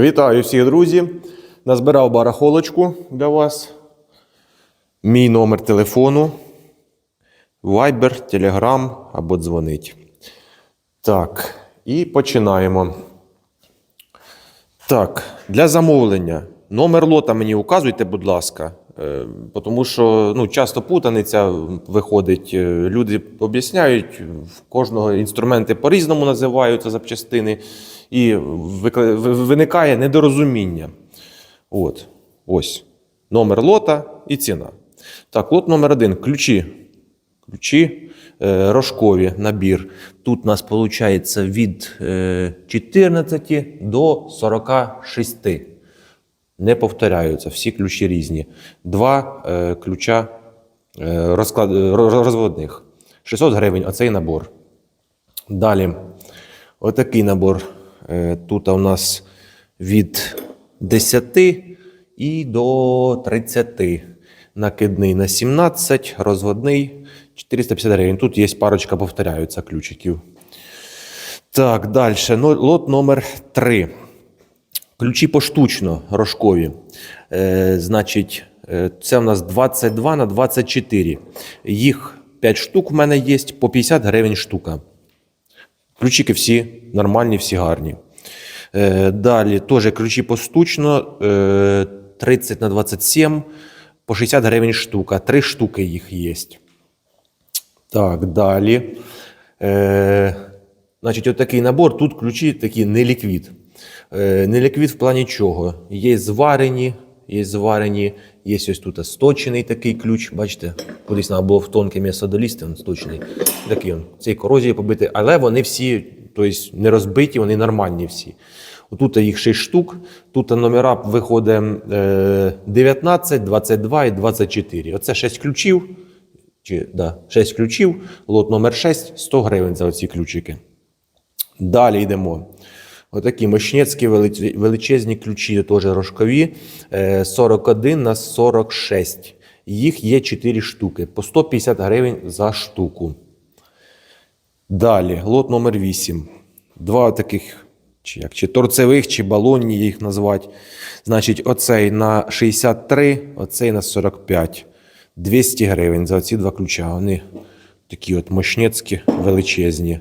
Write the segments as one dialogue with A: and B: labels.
A: Вітаю всіх, друзі! Назбирав барахолочку для вас. Мій номер телефону. Viber, Telegram або дзвонить. Так, і починаємо. Так, для замовлення. Номер лота мені указуйте, будь ласка. Е, Тому що ну, часто путаниця виходить. Е, Люди об'ясняють, в кожного інструменти по-різному називаються запчастини, і виникає недорозуміння. От, ось. Номер лота і ціна. Так, лот номер один. Ключі. Ключі е, рожкові набір. Тут у нас виходить від е, 14 до 46. Не повторяються, всі ключі різні. Два е, ключа е, розклад, розводних. 600 гривень оцей набор. Далі, отакий набор. Е, Тут у нас від 10 і до 30. Накидний на 17, розводний 450 гривень. Тут є парочка, повторяються ключиків. Так, далі. Ну, лот номер 3. Ключі поштучно рожкові. Е, значить, е, це у нас 22 на 24. Їх 5 штук в мене є, по 50 гривень штука. Ключики всі нормальні, всі гарні. Е, далі теж ключі постучно е, 30 на 27, по 60 гривень штука. Три штуки їх є. Так, далі. Е, значить, отакий набор. Тут ключі такі не ліквід. Е, не ліквід в плані чого? Є зварені, є зварені, є ось тут сточений такий ключ. Бачите, кудись треба було в тонке м'ясо долізти, він сточений. Такий він. Цей корозії побитий, але вони всі тобто, не розбиті, вони нормальні всі. Тут їх 6 штук, тут номера виходить е, 19, 22 і 24. Оце 6 ключів. Чи, да, 6 ключів, лот номер 6, 100 гривень за оці ключики. Далі йдемо. Отакі мощнецькі величезні ключі, теж рожкові, е, 41 на 46. Їх є 4 штуки, по 150 гривень за штуку. Далі, лот номер 8. Два таких, чи, як, чи торцевих, чи балонні їх назвати. Значить, оцей на 63, оцей на 45. 200 гривень за ці два ключа. Вони такі от мощнецькі, величезні.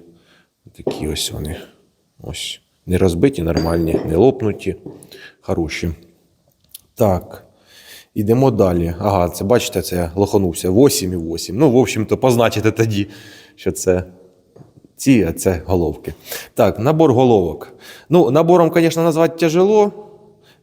A: Такі ось вони. Ось. Не розбиті, нормальні, не лопнуті, хороші. Так. Ідемо далі. Ага, це бачите, це я лоханувся. 8 і 8. Ну, в общем-то, позначите тоді, що це ці, це головки. Так, набор головок. Ну, набором, звісно, назвати тяжело.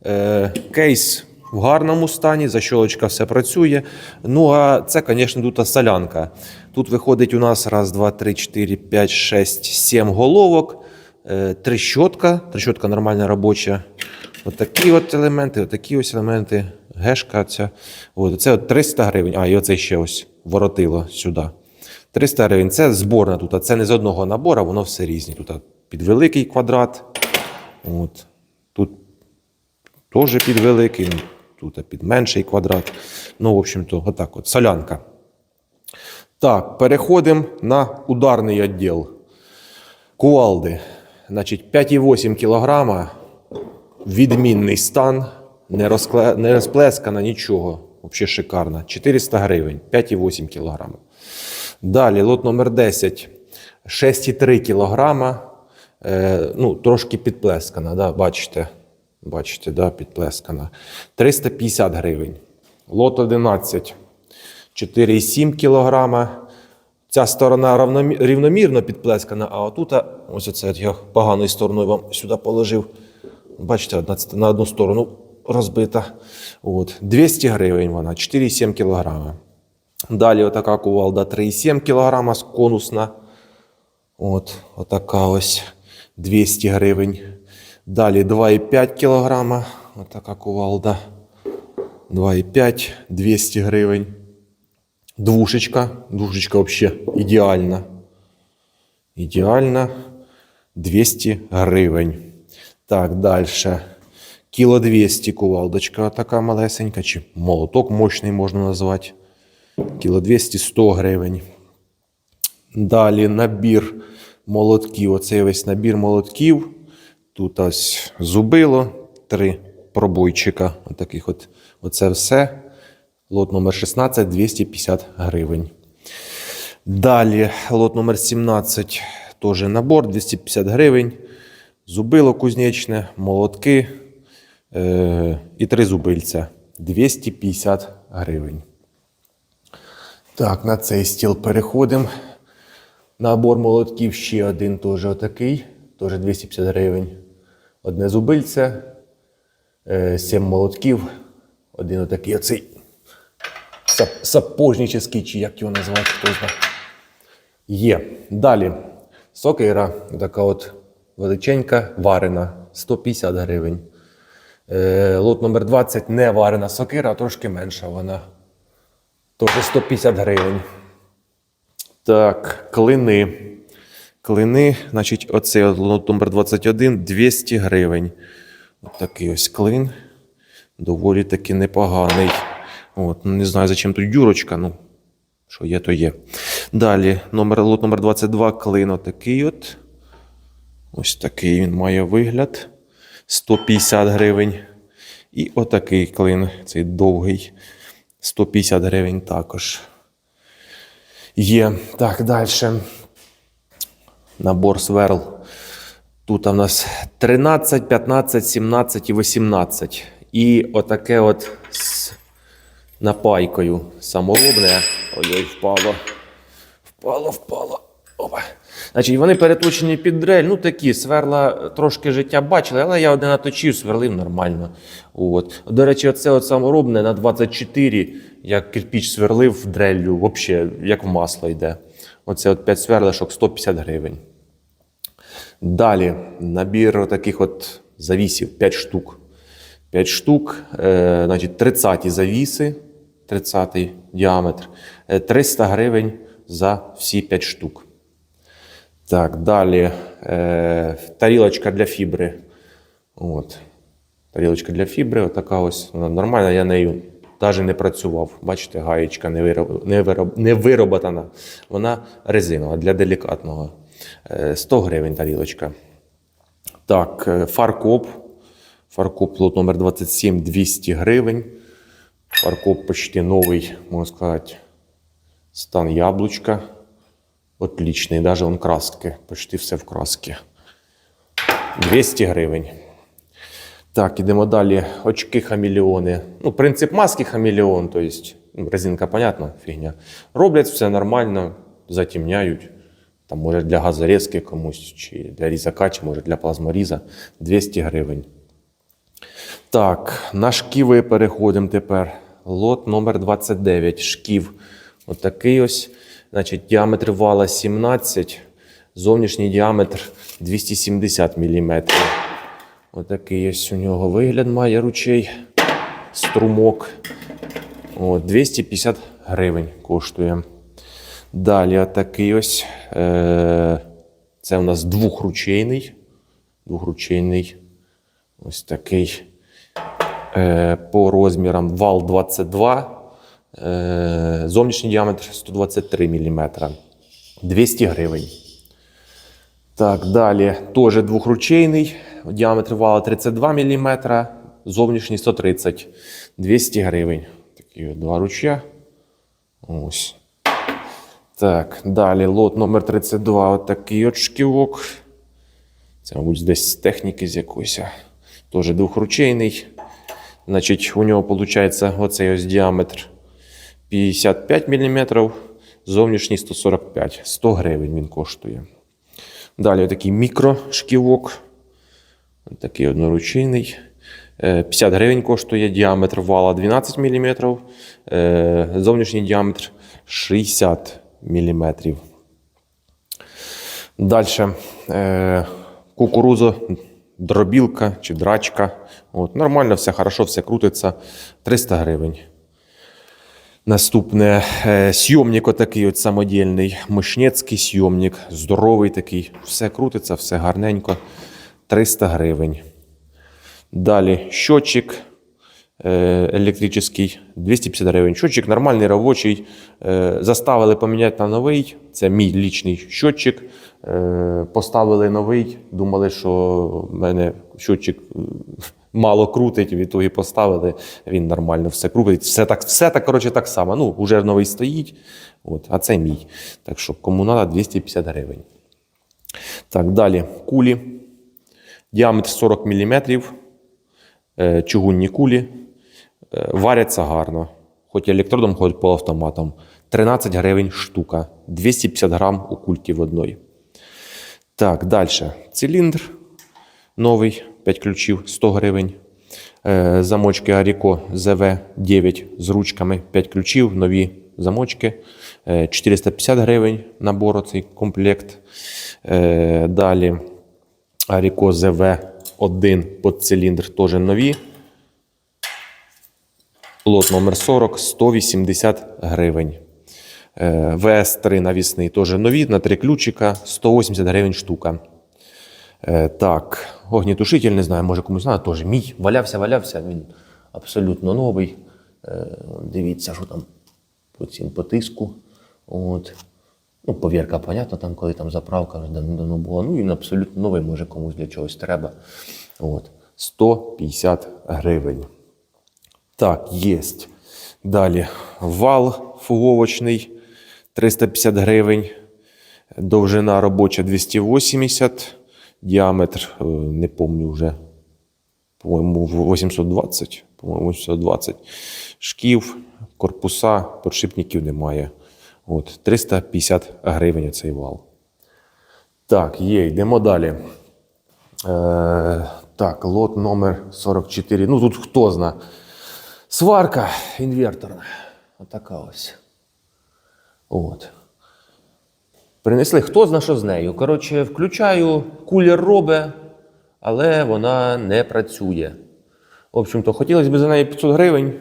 A: Е, кейс в гарному стані, защолочка все працює. Ну, а це, звісно, тут солянка. Тут виходить у нас раз, два, три, чотири, п'ять, шесть, сім головок. Е, трещотка. Трещотка нормальна робоча. Отакі от елементи, отакі ось елементи. Гешка ця. От, це от 300 гривень. А, і оце ще ось воротило сюди. 300 гривень. Це зборна тут, а це не з одного набору, воно все різне. Тут під великий квадрат. От. Тут теж під великий, ну, тут під менший квадрат. Ну, в общем-то, отак от. Солянка. Так, переходимо на ударний відділ. Кувалди. Значить, 5,8 кг. Відмінний стан. Не, розкле... не розплескана нічого. Взагалі шикарна. 400 гривень. 5,8 кг. Далі, лот номер 10. 6,3 кг. Е, ну, трошки підплескана, да, бачите. Бачите, да, підплескана. 350 гривень. Лот 11. 4,7 кг. Ця сторона рівномірно підплескана, а отут, ось оце я поганою стороною вам сюди положив. Бачите, на одну сторону розбита. От. 200 гривень вона, 4,7 кг. Далі отака кувалда 3,7 кг з конусна. От, отака ось 200 гривень. Далі 2,5 кг. Отака кувалда. 2,5, 200 гривень. Двушечка. Двушечка взагалі ідеальна. Ідеальна. 200 гривень. Так, далі. Кіло 200 кувалдочка така малесенька, чи молоток мощний можна назвати. Кіло 200 100 гривень. Далі набір молотків. Оцей весь набір молотків. Тут ось зубило три пробойчика. Отаких от. Оце все. Лот номер 16 250 гривень. Далі лот номер 17 теж набор 250 гривень. Зубило кузнечне, молотки е- і три зубильця 250 гривень. Так, на цей стіл переходимо. Набор молотків ще один теж отакий, теж 250 гривень. Одне зубильце, е, сім молотків, один отакий оцей сап- чи як його назвати, хто знає. Є. Далі. Сокира, така от величенька, варена, 150 гривень. Е, лот номер 20 не варена сокира, а трошки менша вона. Теж 150 гривень. Так, клини. Клини, значить, оцей от номер 21 200 гривень. От такий ось клин. Доволі таки непоганий. От, ну, не знаю, зачем тут дюрочка, ну, що є, то є. Далі, номер, лот номер 22, клин отакий от. Ось такий він має вигляд. 150 гривень. І отакий клин, цей довгий. 150 гривень також. Є. Так, далі. Набор сверл. Тут у нас 13, 15, 17 і 18. І отаке от з напайкою саморобне. Ой-ой, впало. Впало, впало. Опа. Значить, вони переточені під дрель. Ну такі сверла трошки життя бачили, але я один наточив, сверлив нормально. От. До речі, оце от саморобне на 24, як кирпіч сверлив дреллю, взагалі, як в масло йде. Оце от 5 сверлишок 150 гривень. Далі набір таких от завісів 5 штук. 5 штук, е, значить 30 завіси, 30 діаметр, е, 300 гривень за всі 5 штук. Так, далі е, тарілочка для фібри. От. Тарілочка для фібри, отака ось вона нормальна, я нею навіть не працював. Бачите, гаєчка не, вироб, не, вироб, не вироботана. Вона резинова для делікатного. Е, 100 гривень тарілочка. Так, е, фаркоп. Фаркоп лот номер 27 200 гривень. Фаркоп почти новий, можна сказати, стан яблучка. Отличный, даже он краски, почти все в краски. 200 гривень. Так, ідемо далі. Очки хамелеони. Ну, принцип маски хамелеон, то есть, ну, резинка, понятно, фігня. Роблять все нормально, затемняють. Там, може, для газорезки комусь, чи для різака, чи може для плазморіза. 200 гривень. Так, на шківи переходимо тепер. Лот номер 29. Шків. Отакий ось. Значить, діаметр вала 17, зовнішній діаметр 270 мм. Отакий ось у нього вигляд має ручей. Струмок. О, 250 гривень коштує. Далі отакий ось. Е, це у нас двохручейний. Двохручейний. Ось такий. Е, по розмірам вал 22. Е, Зовнішній діаметр 123 мм. 200 гривень. Так, далі теж двохручейний. Діаметр вала 32 мм. Зовнішній 130 200 гривень. Такі два ручя. Ось. Так, далі лот номер 32. От такий от шківок. Це, мабуть, десь з техніки з якоїсь. Теж двохручейний. Значить, у нього виходить оцей ось діаметр 55 мм, зовнішній 145 100 гривень він коштує. Далі такий мікрошківок. Такий одноручийний. Е, 50 гривень коштує діаметр вала 12 мм, е, зовнішній діаметр 60 мм. Далі е, кукурузо, дробілка чи драчка. От, нормально, все хорошо, все крутиться. 300 гривень. Наступне е, сйомник отакий от самодільний, мишнецький сйомник, здоровий такий, все крутиться, все гарненько. 300 гривень. Далі щотчик е, електричний, 250 гривень. Щотчик нормальний, робочий. Е, Заставили поміняти на новий. Це мій лічний щотчик. Поставили новий. Думали, що в мене щотчик мало крутить, в ітогі поставили, він нормально все крутить. Все так, все так, коротше, так само. Ну, вже новий стоїть, от, а це мій. Так що кому треба 250 гривень. Так, далі кулі. Діаметр 40 мм. Е, чугунні кулі. Е, варяться гарно. Хоч електродом, хоч полуавтоматом. 13 гривень штука. 250 грам у кульки в одної. Так, далі. Циліндр новий, 5 ключів, 100 гривень. Е, замочки Аріко ЗВ9 з ручками, 5 ключів, нові замочки. Е, 450 гривень набор цей комплект. Е, далі Аріко ЗВ1 під циліндр теж нові. Лот номер 40 180 гривень. Е, ВС3 навісний теж нові на три ключика 180 гривень штука. Е, Так, огнітушитель, не знаю, може комусь знає, теж мій. Валявся, валявся, він абсолютно новий. Е, Дивіться, що там по цим по тиску. От. Ну, повірка, понятно, там, коли там заправка давно була. Ну, він абсолютно новий, може комусь для чогось треба. От. 150 гривень. Так, єсть. Далі вал фуговочний 350 гривень. Довжина робоча 280, діаметр, е, не пам'ятаю вже, по-моєму, 820, по-моєму, 820 шків, корпуса, подшипників немає. От, 350 гривень цей вал. Так, є, йдемо далі. Е, так, лот номер 44. Ну тут хто зна. Сварка інверторна. Отака ось. От. Принесли, хто зна, що з нею. Коротше, включаю, кулер робить, але вона не працює. В общем-то, хотілося б за неї 500 гривень.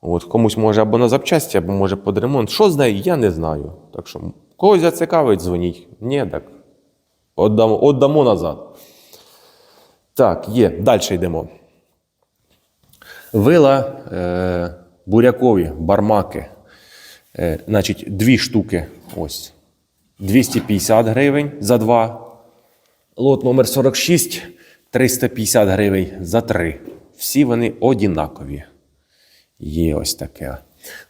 A: От, комусь може або на запчасті, або може під ремонт. Що з нею, я не знаю. Так що, когось зацікавить, дзвоніть. Ні, так. Отдамо, отдамо назад. Так, є. Далі йдемо. Вила е, бурякові, бармаки. Е, значить, дві штуки. Ось. 250 гривень за два. Лот номер 46 350 гривень за три. Всі вони однакові. Є ось таке.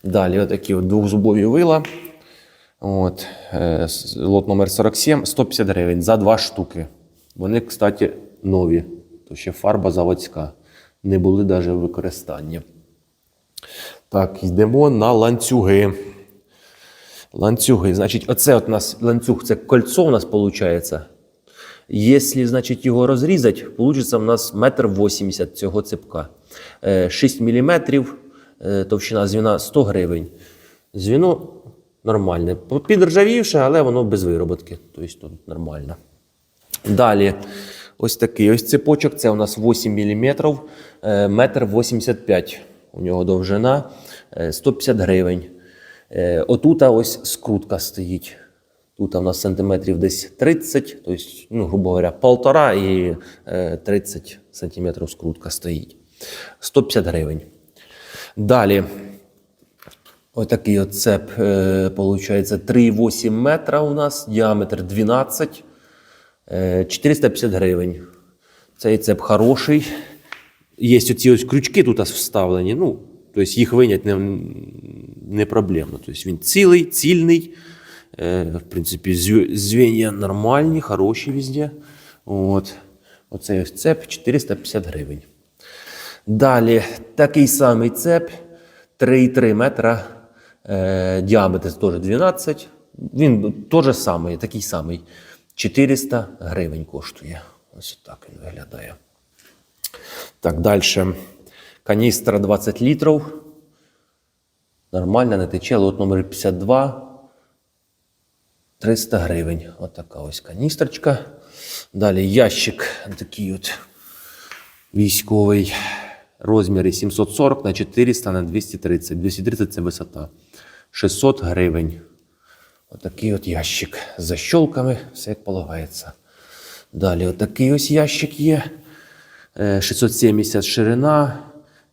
A: Далі отакі от двохзубові вила. От, е, лот номер 47 150 гривень за два штуки. Вони, кстати, нові. То ще фарба заводська. Не були навіть в використанні. Так, йдемо на ланцюги. Ланцюги. Значить, оце от у нас ланцюг, це кольцо у нас виходить. Якщо, значить, його розрізати, вийде у нас метр 80 цього цепка. Е, 6 мм, товщина звіна 100 гривень. Звіно нормальне. Підржавівше, але воно без вироботки. Тобто тут нормально. Далі, ось такий ось цепочок. Це у нас 8 мм, метр 85 у нього довжина, е, 150 гривень. Е, Отут ось скрутка стоїть. Тут у нас сантиметрів десь 30, тобто, ну, грубо говоря, полтора і е, 30 сантиметрів скрутка стоїть. 150 гривень. Далі, отакий от цеп, е, 3,8 метра у нас, діаметр 12, е, 450 гривень. Цей цеп хороший. Є оці ось крючки тут вставлені. Ну, тобто їх виняти не, не проблемно. Тобто він цілий, цільний. Е, в принципі, звенья нормальні, хороші везде. От. Оцей ось цеп 450 гривень. Далі такий самий цеп 3,3 метра, е, діаметр теж 12. Він теж самий, такий самий. 400 гривень коштує. Ось так він виглядає. Так, далі. Каністра 20 літрів. Нормально, не тече. Лот номер 52. 300 гривень. Отака ось каністрочка. Далі ящик такий от військовий. Розміри 740 на 400 на 230. 230 це висота. 600 гривень. Отакий от ящик з защолками, все як полагається. Далі отакий ось ящик є. Е, 670 ширина,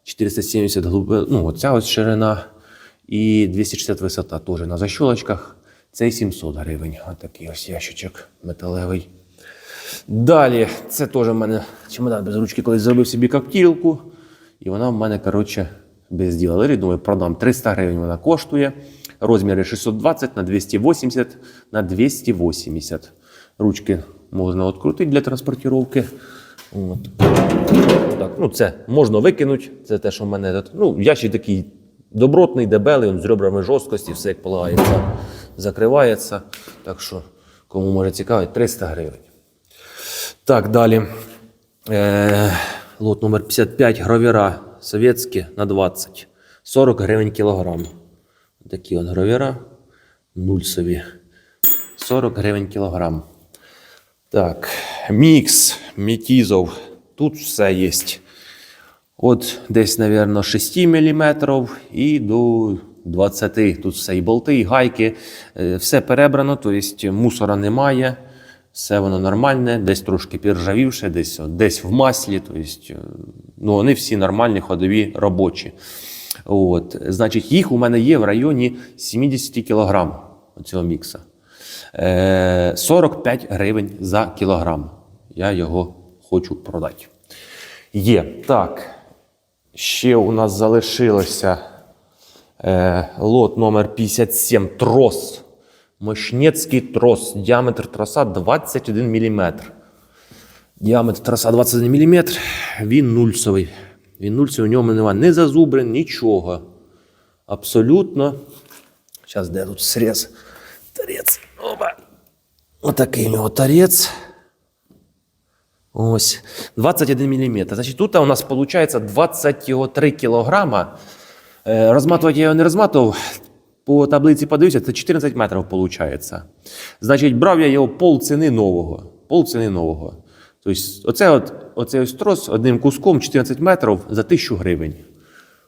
A: 470 глибина, ну, оця ось ширина і 260 висота теж на защолочках. Цей 700 гривень. Отакий ось ящичок металевий.
B: Далі, це теж в мене чемодан без ручки, колись зробив собі коптілку. І вона в мене, коротше, без діла. Лежить, думаю, продам 300 гривень вона коштує. Розміри 620 на 280 на 280. Ручки можна відкрутити для транспортировки. От. Так, ну це можна викинути. Це те, що в мене. Ну, ящик такий добротний, дебелий, він з ребрами жорсткості, все як полагається, закривається. Так що, кому може цікавить, 300 гривень. Так, далі. Е, лот номер 55, гравіра совєтські на 20. 40 гривень кілограм. Такі от гравіра. Нульсові. 40 гривень кілограм. Так, мікс, мітізов. Тут все є. От десь, мабуть, 6 мм і до 20. Тут все і болти, і гайки. Е, Все перебрано, тобто мусора немає. Все воно нормальне, десь трошки підржавівше, десь, десь в маслі. Тобто, е, ну, вони всі нормальні, ходові, робочі. От, значить, їх у мене є в районі 70 кг цього мікса. Е, 45 гривень за кілограм. Я його хочу продати. Є. Так. Ще у нас залишилося е, лот номер 57 трос. Мощнецький трос. Діаметр троса 21 мм. Діаметр троса 21 мм. Він нульсовий. Він нульсовий, у ньому немає ні зазубрин, нічого. Абсолютно. Зараз де тут срез? Торець. Опа. Отакий у нього торець. Ось 21 мм. Значить, тут у нас виходить 23 кілограма. Е, Розматувати я його не розматував. По таблиці подивився, це 14 метрів виходить. Значить, брав я його пол ціни нового. Пол ціни нового. Тобто, оце от, оцей ось трос одним куском 14 метрів за 1000 гривень.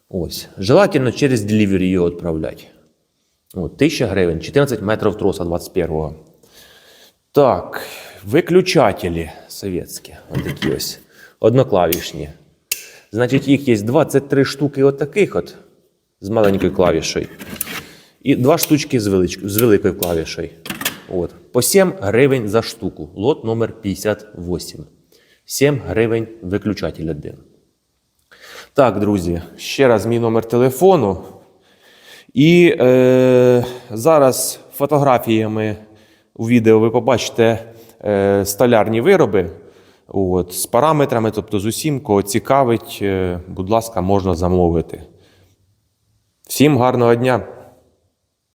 B: Ось. Желательно через delivery його відправляти. От, 1000 гривень, 14 метрів троса 21-го. Так, виключателі совєтські. Ось такі ось. Одноклавішні. Значить, їх є 23 штуки отаких от з маленькою клавішою. І два штучки з, велич... з великою клавішою. От. По 7 гривень за штуку. Лот номер 58. 7 гривень виключатель один. Так, друзі, ще раз мій номер телефону. І е, зараз фотографіями у відео ви побачите столярні вироби от, з параметрами, тобто з усім, кого цікавить, е, будь ласка, можна замовити. Всім гарного дня!